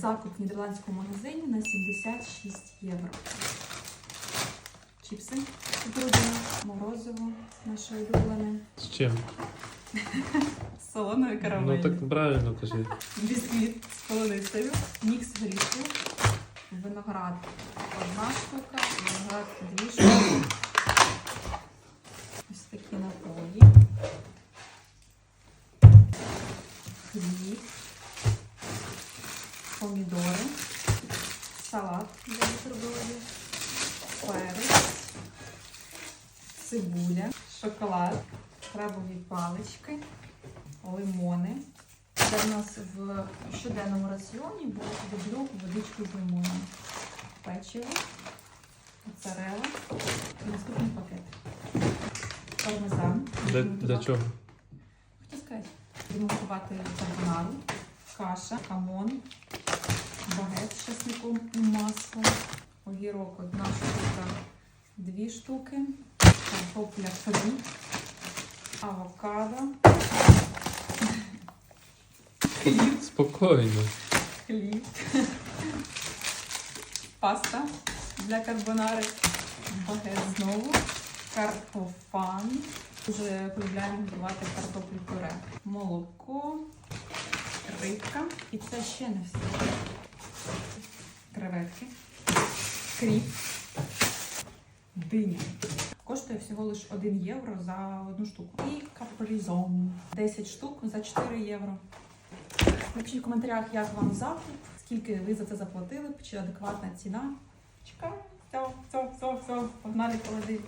Закуп в нідерландському магазині на 76 євро. Чіпси кукурудзяні, морозиво наше улюблене, З чим? з солоною Ну так правильно кажи. Бісквіт з полуницею, мікс горіхів, виноград одна штука, виноград дві штуки. Ось такі напої. Помідори, салат для бутербродів, перець, цибуля, шоколад, крабові палички, лимони. Це в нас в щоденному раціоні було люблю водичку з лимоном. Печиво, моцарела і наступний пакет. Пармезан. Для, для чого? Хто скаже? Будемо готувати карбонару, каша, хамон, багет з часником і маслом, огірок одна штука, дві штуки, картопля фрі, авокадо, хліб, Спокійно. хліб, паста для карбонари, багет знову, картофан. Дуже полюбляємо готувати картоплю пюре. Молоко, рибка. І це ще не все. Креветки, кріп, диня. Коштує всього лише 1 євро за одну штуку. І капризон. 10 штук за 4 євро. Напишіть в коментарях, як вам закуп, скільки ви за це заплатили, чи адекватна ціна. Чекаю. Все, все, все, все. Погнали холодильник.